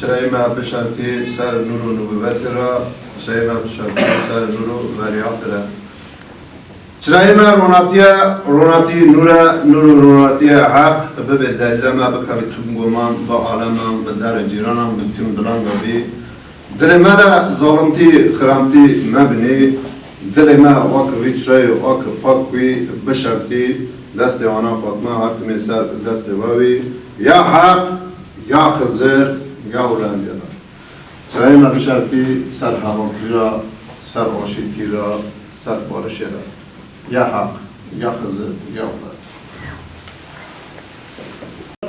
çirayma bişartî ser nûr û nubûvetê ra, çirayma bişartî ser veliyatê re. Çirayma ronatiye, ronatî nûre, nûr û ronatiye haq, bibe delleme bikevî tüm goman, bi aleman, bi derê cîranan, bi tüm dilan bî. Dilê me de zalimtî, xiramtî mebinî, dilê me wek vî çirayê wek pak wî bişartî, destê ana Fatma hakimê ser destê we wî, Ulandiyalar. Çirayê me bişartî ser hevantîra, ser aşîtîra, ser barişê re. Ya haq, ya Xizir, ya Ulandiyalar.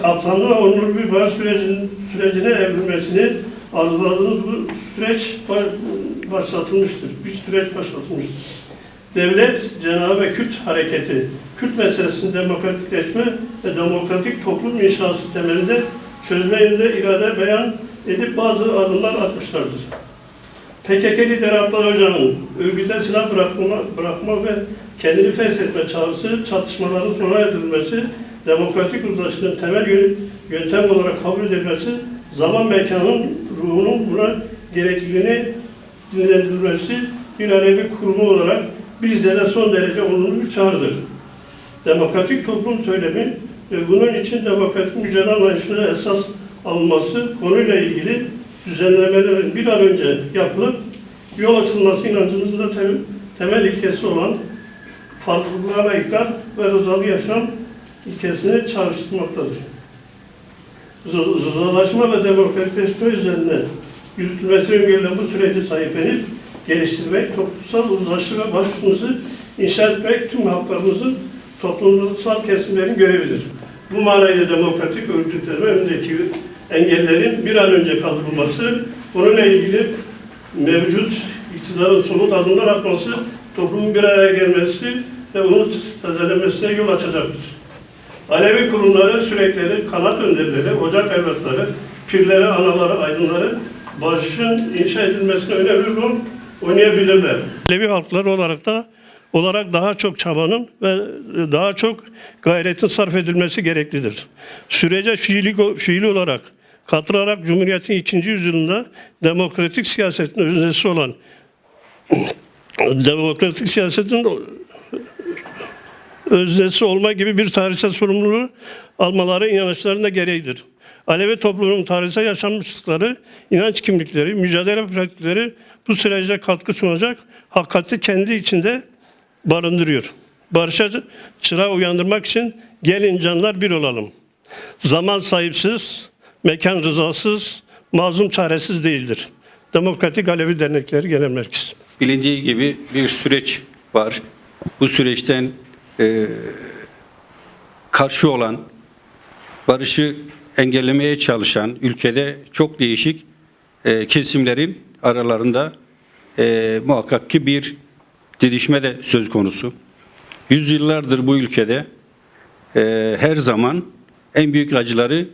kapsamlı onurlu bir barış sürecin, sürecine evrilmesini arzuladığımız bu süreç ba- başlatılmıştır. Bir süreç başlatılmıştır. Devlet, Cenab-ı Kürt hareketi, Kürt meselesini demokratikleşme ve demokratik toplum inşası temelinde çözme yönünde irade beyan edip bazı adımlar atmışlardır. PKK lideri Abdullah Öcalan'ın örgüte silah bırakma, bırakma ve kendini feshetme çağrısı, çatışmaların sona erdirilmesi, demokratik uzlaşının temel yön- yöntem olarak kabul edilmesi, zaman mekanın ruhunun buna gerekliliğini dinlendirilmesi bir Alevi kurumu olarak bizde de son derece olumlu bir çağrıdır. Demokratik toplum söylemi bunun için demokratik mücadele anlayışına esas alınması konuyla ilgili düzenlemelerin bir an önce yapılıp yol açılması inancımızın da tem- temel ilkesi olan farklılığa layıklar ve rızalı yaşam ilkesini çağrıştırmaktadır. Rı- Rızalaşma ve demokratikleşme üzerine yürütülmesi öngörülen bu süreci sahiplenip geliştirmek, toplumsal uzlaşı ve başlığımızı inşa etmek tüm halklarımızın toplumsal kesimlerin görevidir. Bu manayla demokratik örgütlenme önündeki engellerin bir an önce kaldırılması, bununla ilgili mevcut iktidarın somut adımlar atması, toplumun bir araya gelmesi ve onun tazelenmesine yol açacaktır. Alevi kurumları, sürekleri, kanat önderleri, ocak evlatları, pirleri, anaları, aydınları barışın inşa edilmesine önemli rol oynayabilirler. Alevi halkları olarak da olarak daha çok çabanın ve daha çok gayretin sarf edilmesi gereklidir. Sürece fiili, fiili olarak katılarak Cumhuriyet'in ikinci yüzyılında demokratik siyasetin öznesi olan demokratik siyasetin öznesi olma gibi bir tarihsel sorumluluğu almaları inançlarında gereğidir. Alevi toplumunun tarihsel yaşanmışlıkları, inanç kimlikleri, mücadele pratikleri bu sürece katkı sunacak hakikati kendi içinde barındırıyor. Barışa çıra uyandırmak için gelin canlar bir olalım. Zaman sahipsiz, mekan rızasız, mazlum çaresiz değildir. Demokratik Alevi Dernekleri Genel Merkezi. bilindiği gibi bir süreç var. Bu süreçten e, karşı olan, barışı engellemeye çalışan ülkede çok değişik e, kesimlerin aralarında e, muhakkak ki bir didişme de söz konusu. Yüzyıllardır bu ülkede e, her zaman en büyük acıları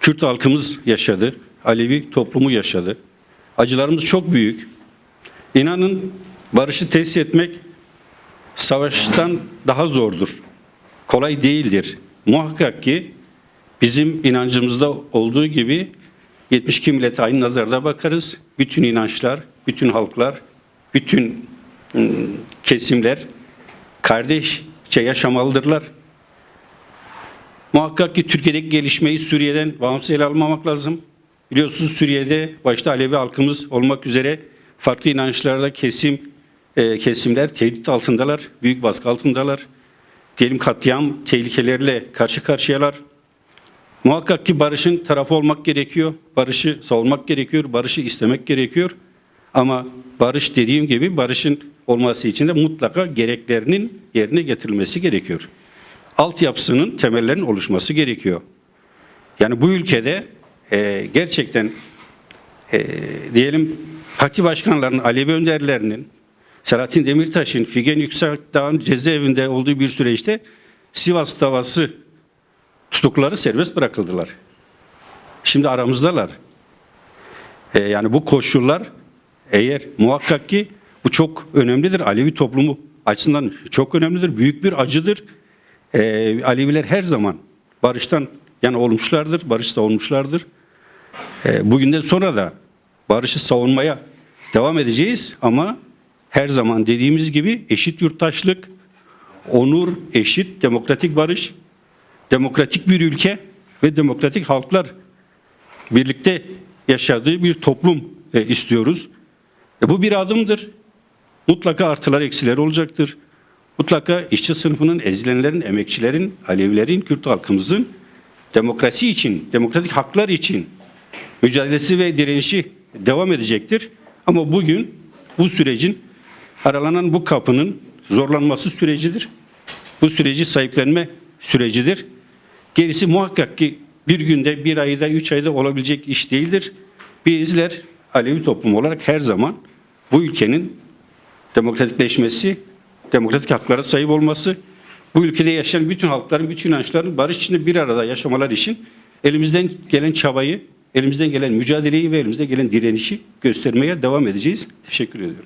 Kürt halkımız yaşadı, Alevi toplumu yaşadı. Acılarımız çok büyük. İnanın barışı tesis etmek savaştan daha zordur. Kolay değildir. Muhakkak ki bizim inancımızda olduğu gibi 72 millete aynı nazarda bakarız. Bütün inançlar, bütün halklar, bütün kesimler kardeşçe yaşamalıdırlar. Muhakkak ki Türkiye'deki gelişmeyi Suriye'den bağımsız ele almamak lazım. Biliyorsunuz Suriye'de başta Alevi halkımız olmak üzere farklı inançlarda kesim e, kesimler tehdit altındalar, büyük baskı altındalar. Diyelim katliam tehlikeleriyle karşı karşıyalar. Muhakkak ki barışın tarafı olmak gerekiyor. Barışı savunmak gerekiyor, barışı istemek gerekiyor. Ama barış dediğim gibi barışın olması için de mutlaka gereklerinin yerine getirilmesi gerekiyor. Altyapısının temellerinin oluşması gerekiyor. Yani bu ülkede e, gerçekten e, diyelim parti başkanlarının, Alevi önderlerinin, Selahattin Demirtaş'ın Figen Yüksekdağ'ın cezaevinde olduğu bir süreçte Sivas davası tutukluları serbest bırakıldılar. Şimdi aramızdalar. E, yani bu koşullar eğer muhakkak ki bu çok önemlidir. Alevi toplumu açısından çok önemlidir. Büyük bir acıdır. E, Aleviler her zaman barıştan yani olmuşlardır, barışta olmuşlardır. E, bugünden sonra da barışı savunmaya devam edeceğiz ama her zaman dediğimiz gibi eşit yurttaşlık, onur, eşit, demokratik barış, demokratik bir ülke ve demokratik halklar birlikte yaşadığı bir toplum e, istiyoruz. E, bu bir adımdır. Mutlaka artılar eksileri olacaktır. Mutlaka işçi sınıfının, ezilenlerin, emekçilerin, Alevilerin, Kürt halkımızın demokrasi için, demokratik haklar için mücadelesi ve direnişi devam edecektir. Ama bugün bu sürecin aralanan bu kapının zorlanması sürecidir. Bu süreci sahiplenme sürecidir. Gerisi muhakkak ki bir günde, bir ayda, üç ayda olabilecek iş değildir. Bizler Alevi toplum olarak her zaman bu ülkenin demokratikleşmesi, demokratik haklara sahip olması, bu ülkede yaşayan bütün halkların, bütün inançların barış içinde bir arada yaşamaları için elimizden gelen çabayı, elimizden gelen mücadeleyi ve elimizden gelen direnişi göstermeye devam edeceğiz. Teşekkür ediyorum.